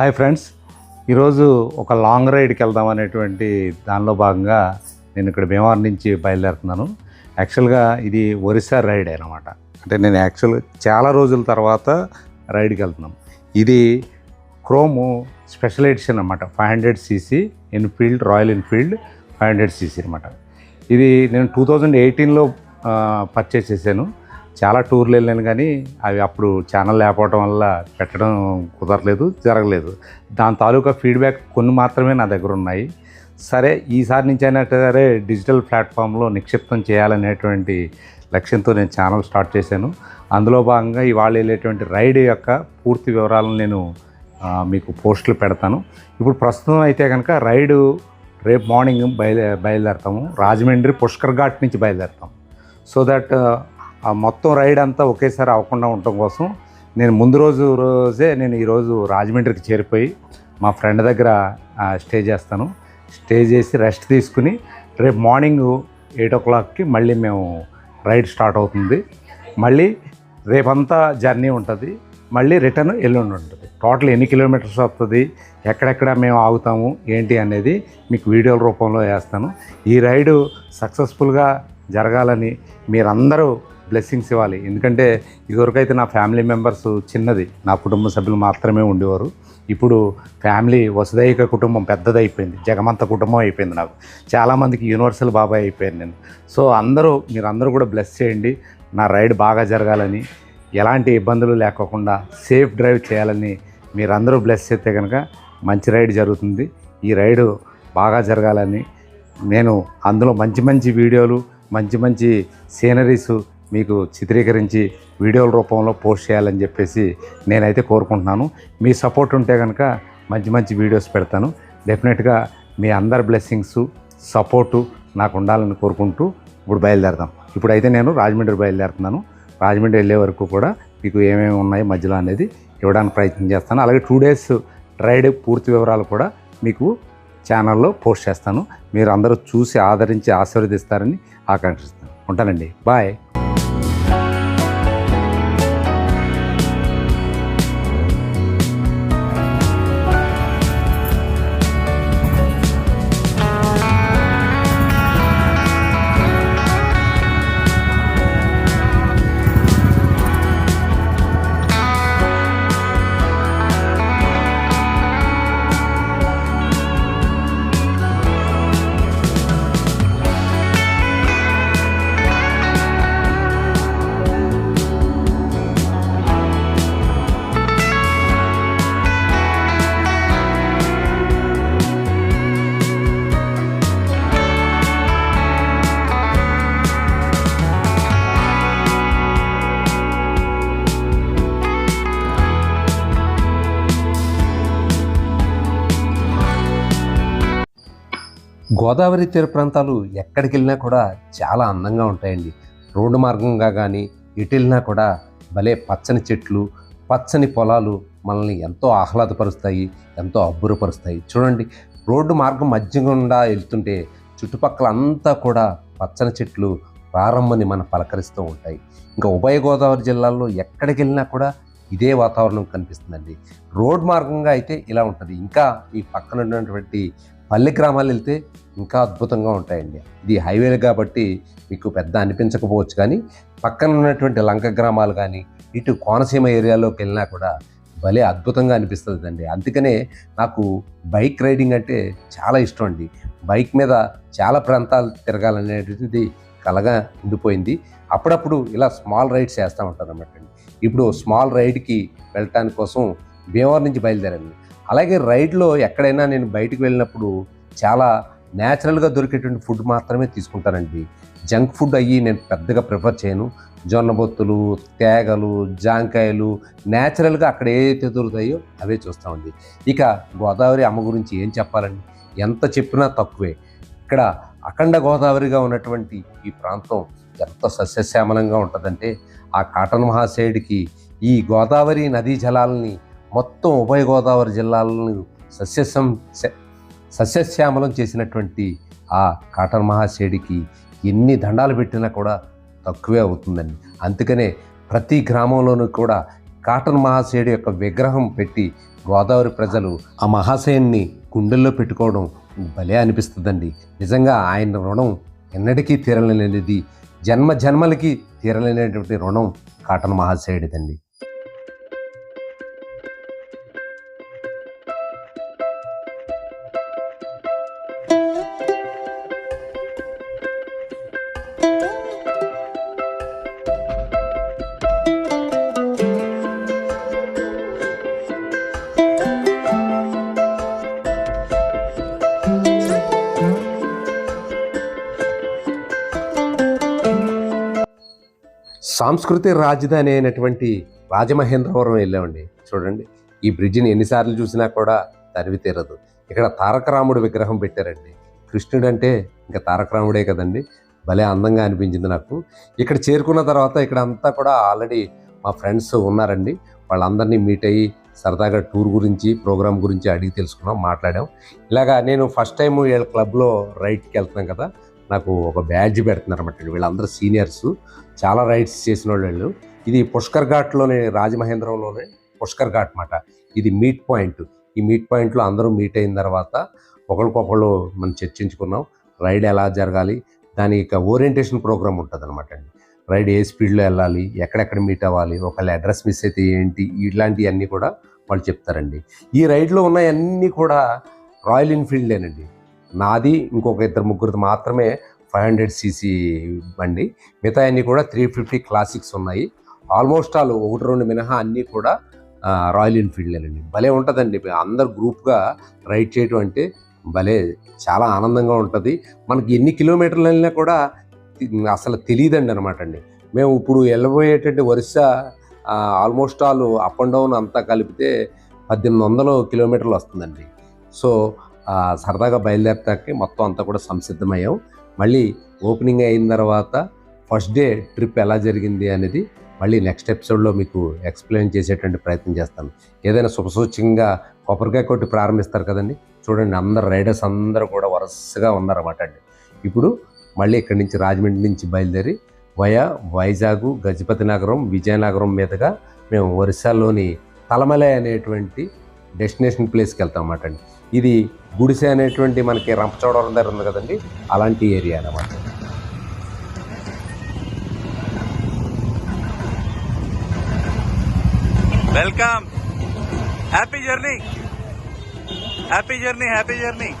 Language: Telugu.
Hi friends. ఈరోజు ఒక లాంగ్ రైడ్కి వెళ్దాం అనేటువంటి దానిలో భాగంగా నేను ఇక్కడ భీమవరం నుంచి బయలుదేరుతున్నాను. యాక్చువల్గా ఇది ఒరిస్సా రైడ్ అనమాట అంటే నేను యాక్చువల్ చాలా రోజుల తర్వాత రైడ్కి వెళ్తున్నాం. ఇది క్రోము స్పెషల్ ఎడిషన్ అనమాట five hundred CC Enfield Royal Enfield five hundred CC అనమాట ఇది నేను టూ థౌజండ్ ఎయిటీన్లో పర్చేస్ చేశాను. చాలా టూర్లు వెళ్ళాను కానీ అవి అప్పుడు ఛానల్ లేకపోవడం వల్ల పెట్టడం కుదరలేదు జరగలేదు. దాని తాలూకా ఫీడ్బ్యాక్ కొన్ని మాత్రమే నా దగ్గర ఉన్నాయి. సరే ఈసారి నుంచి అయినా సరే డిజిటల్ ప్లాట్ఫామ్లో నిక్షిప్తం చేయాలనేటువంటి లక్ష్యంతో నేను ఛానల్ స్టార్ట్ చేశాను. అందులో భాగంగా ఇవాళ వెళ్ళేటువంటి రైడ్ యొక్క పూర్తి వివరాలను నేను మీకు పోస్టులు పెడతాను. ఇప్పుడు ప్రస్తుతం అయితే కనుక రైడు రేపు మార్నింగ్ బయలు బయలుదేరతాము. రాజమండ్రి పుష్కర్ ఘాట్ నుంచి బయలుదేరతాం. సో దట్ ఆ మొత్తం రైడ్ అంతా ఒకేసారి అవ్వకుండా ఉండటం కోసం నేను ముందు రోజు రోజే నేను ఈరోజు రాజమండ్రికి చేరిపోయి మా ఫ్రెండ్ దగ్గర స్టే చేస్తాను. స్టే చేసి రెస్ట్ తీసుకుని రేపు మార్నింగ్ ఎయిట్ ఓ క్లాక్కి మళ్ళీ మేము రైడ్ స్టార్ట్ అవుతుంది. మళ్ళీ రేపంతా జర్నీ ఉంటుంది. మళ్ళీ రిటర్న్ ఎల్లుండి ఉంటుంది. టోటల్ ఎన్ని కిలోమీటర్స్ వస్తుంది? ఎక్కడెక్కడ మేము ఆగుతాము? ఏంటి అనేది మీకు వీడియోల రూపంలో వేస్తాను. ఈ రైడు సక్సెస్ఫుల్గా జరగాలని మీరందరూ బ్లెస్సింగ్స్ ఇవ్వాలి. ఎందుకంటే ఇదివరకైతే నా ఫ్యామిలీ మెంబర్స్ చిన్నది. నా కుటుంబ సభ్యులు మాత్రమే ఉండేవారు. ఇప్పుడు ఫ్యామిలీ వసుదైక కుటుంబం పెద్దది అయిపోయింది. జగమంత కుటుంబం అయిపోయింది నాకు. చాలామందికి యూనివర్సల్ బాబాయ్ అయిపోయాను నేను. సో అందరూ మీరందరూ కూడా బ్లెస్ చేయండి. నా రైడ్ బాగా జరగాలని ఎలాంటి ఇబ్బందులు లేకోకుండా సేఫ్ డ్రైవ్ చేయాలని మీరందరూ బ్లెస్ చేస్తే కనుక మంచి రైడ్ జరుగుతుంది. ఈ రైడు బాగా జరగాలని నేను అందులో మంచి మంచి వీడియోలు మంచి మంచి సీనరీస్ మీకు చిత్రీకరించి వీడియోల రూపంలో పోస్ట్ చేయాలని చెప్పేసి నేనైతే కోరుకుంటున్నాను. మీ సపోర్ట్ ఉంటే కనుక మంచి మంచి వీడియోస్ పెడతాను. డెఫినెట్గా మీ అందరి బ్లెస్సింగ్స్ సపోర్టు నాకు ఉండాలని కోరుకుంటూ ఇప్పుడు బయలుదేరదాం. ఇప్పుడైతే నేను రాజమండ్రి బయలుదేరుతున్నాను. రాజమండ్రి వెళ్ళే వరకు కూడా మీకు ఏమేమి ఉన్నాయి మధ్యలో అనేది ఇవ్వడానికి ప్రయత్నం చేస్తాను. అలాగే టూ డేస్ రైడ్ పూర్తి వివరాలు కూడా మీకు ఛానల్లో పోస్ట్ చేస్తాను. మీరు అందరూ చూసి ఆదరించి ఆశీర్వదిస్తారని ఆకాంక్షిస్తాను ఉంటానండి. బాయ్. గోదావరి తీర ప్రాంతాలు ఎక్కడికి వెళ్ళినా కూడా చాలా అందంగా ఉంటాయండి. రోడ్డు మార్గంగా కానీ ఎటు వెళ్ళినా కూడా భలే పచ్చని చెట్లు పచ్చని పొలాలు మనల్ని ఎంతో ఆహ్లాదపరుస్తాయి ఎంతో అబ్బురపరుస్తాయి. చూడండి రోడ్డు మార్గం మధ్య గుండా వెళ్తుంటే చుట్టుపక్కల అంతా కూడా పచ్చని చెట్లు ప్రారంభని మన పలకరిస్తూ ఉంటాయి. ఇంకా ఉభయ గోదావరి జిల్లాల్లో ఎక్కడికి వెళ్ళినా కూడా ఇదే వాతావరణం కనిపిస్తుందండి. రోడ్ మార్గంగా అయితే ఇలా ఉంటుంది. ఇంకా ఈ పక్కన ఉన్నటువంటి పల్లె గ్రామాలు వెళ్తే ఇంకా అద్భుతంగా ఉంటాయండి. ఇది హైవేలు కాబట్టి మీకు పెద్ద అనిపించకపోవచ్చు కానీ పక్కన ఉన్నటువంటి లంక గ్రామాలు కానీ ఇటు కోనసీమ ఏరియాలోకి వెళ్ళినా కూడా భలే అద్భుతంగా అనిపిస్తుంది అండి అందుకనే నాకు బైక్ రైడింగ్ అంటే చాలా ఇష్టం అండి. బైక్ మీద చాలా ప్రాంతాలు తిరగాలనేటువంటిది కలగా ఉండిపోయింది. అప్పుడప్పుడు ఇలా స్మాల్ రైడ్స్ చేస్తూ ఉంటాను అన్నమాట అండి. ఇప్పుడు స్మాల్ రైడ్కి వెళ్ళటానికి కోసం భీమవరం నుంచి బయలుదేరండి అలాగే రైడ్లో ఎక్కడైనా నేను బయటకు వెళ్ళినప్పుడు చాలా న్యాచురల్గా దొరికేటువంటి ఫుడ్ మాత్రమే తీసుకుంటానండి. జంక్ ఫుడ్ అయ్యి నేను పెద్దగా ప్రిఫర్ చేయను. జొన్న బొత్తులు తేగలు జాంకాయలు న్యాచురల్గా అక్కడ ఏదైతే దొరుకుతాయో అవే చూస్తామండి. ఇక గోదావరి అమ్మ గురించి ఏం చెప్పాలండి? ఎంత చెప్పినా తక్కువే. ఇక్కడ అఖండ గోదావరిగా ఉన్నటువంటి ఈ ప్రాంతం ఎంత సస్యశ్యామలంగా ఉంటుందంటే ఆ కాటన్ మహాశయుడికి ఈ గోదావరి నదీ జలాలని మొత్తం ఉభయ గోదావరి జిల్లాలను సస్యశం సస్యశ్యామలం చేసినటువంటి ఆ కాటన్ మహాశేడికి ఎన్ని దండాలు పెట్టినా కూడా తక్కువే అవుతుందండి. అందుకనే ప్రతి గ్రామంలోనూ కూడా కాటన్ మహాశయుడి యొక్క విగ్రహం పెట్టి గోదావరి ప్రజలు ఆ మహాశయుని గుండెల్లో పెట్టుకోవడం భలే అనిపిస్తుందండి. నిజంగా ఆయన రుణం ఎన్నటికీ తీరలేనిది. జన్మ జన్మలకి తీరలేనటువంటి రుణం కాటన్ మహాశయుడిదండి సాంస్కృతిక రాజధాని అయినటువంటి రాజమహేంద్రవరం వెళ్ళామండి. చూడండి ఈ బ్రిడ్జిని ఎన్నిసార్లు చూసినా కూడా తరివి తీరదు. ఇక్కడ తారక రాముడు విగ్రహం పెట్టారండి. కృష్ణుడు అంటే ఇంకా తారక రాముడే కదండి. భలే అందంగా అనిపించింది నాకు. ఇక్కడ చేరుకున్న తర్వాత ఇక్కడ అంతా కూడా ఆల్రెడీ మా ఫ్రెండ్స్ ఉన్నారండి. వాళ్ళందరినీ మీట్ అయ్యి సరదాగా టూర్ గురించి ప్రోగ్రామ్ గురించి అడిగి తెలుసుకున్నాం మాట్లాడాం. ఇలాగా నేను ఫస్ట్ టైం వీళ్ళ క్లబ్లో రైట్కి వెళ్తున్నాం కదా. నాకు ఒక బ్యాడ్జ్ పెడుతున్నారు అన్నమాట వీళ్ళందరూ సీనియర్స్. చాలా రైడ్స్ చేసిన వాళ్ళు. ఇది పుష్కర్ ఘాట్లోనే రాజమహేంద్రంలోనే పుష్కర్ ఘాట్ మాట ఇది మీట్ పాయింట్ ఈ మీట్ పాయింట్లో అందరూ మీట్ అయిన తర్వాత ఒకరికొకళ్ళు మనం చర్చించుకున్నాం. రైడ్ ఎలా జరగాలి? దాని యొక్క ఓరియంటేషన్ ప్రోగ్రామ్ ఉంటుంది అనమాట అండి. రైడ్ ఏ స్పీడ్లో వెళ్ళాలి? ఎక్కడెక్కడ మీట్ అవ్వాలి? ఒకళ్ళ అడ్రస్ మిస్ అయితే ఏంటి? ఇట్లాంటివన్నీ కూడా వాళ్ళు చెప్తారండి. ఈ రైడ్లో ఉన్నవన్నీ కూడా రాయల్ ఎన్ఫీల్డేనండి నాది ఇంకొక ఇద్దరు ముగ్గురు మాత్రమే ఫైవ్ హండ్రెడ్ సీసీ బండి. మిగతా అన్నీ కూడా త్రీ ఫిఫ్టీ క్లాసిక్స్ ఉన్నాయి. ఆల్మోస్ట్ ఆల్ ఒకటి రెండు మినహా అన్నీ కూడా రాయల్ ఎన్ఫీల్డ్లేనండి భలే ఉంటుందండి. అందరు గ్రూప్గా రైడ్ చేయటం అంటే భలే చాలా ఆనందంగా ఉంటుంది. మనకి ఎన్ని కిలోమీటర్లు వెళ్ళినా కూడా అసలు తెలియదండి అనమాట అండి. మేము ఇప్పుడు వెళ్ళబోయేటువంటి వరుస almost all up and down అంతా కలిపితే పద్దెనిమిది వందలు కిలోమీటర్లు వస్తుందండి. సో సరదాగా బయలుదేరటానికి మొత్తం అంతా కూడా సంసిద్ధమయ్యాం. మళ్ళీ ఓపెనింగ్ అయిన తర్వాత ఫస్ట్ డే ట్రిప్ ఎలా జరిగింది అనేది మళ్ళీ నెక్స్ట్ ఎపిసోడ్లో మీకు ఎక్స్ప్లెయిన్ చేసేటువంటి ప్రయత్నం చేస్తాను. ఏదైనా శుభసూచకంగా కొబ్బరికాయ కొట్టి ప్రారంభిస్తారు కదండి. చూడండి అందరు రైడర్స్ అందరూ కూడా వరుసగా ఉన్నారన్నమాట అండి. ఇప్పుడు మళ్ళీ ఇక్కడి నుంచి రాజమండ్రి నుంచి బయలుదేరి వయా వైజాగ్ గజపతి నగరం విజయనగరం మీదుగా మేము ఒరిస్సాలోని తలమలై అనేటువంటి డెస్టినేషన్ ప్లేస్కి వెళ్తాం అన్నమాట అండి. ఇది గుడిసె అనేటువంటి మనకి రంపచోడవరం దగ్గర ఉంది కదండి అలాంటి ఏరియా అన్నమాట. Welcome happy journey happy journey happy journey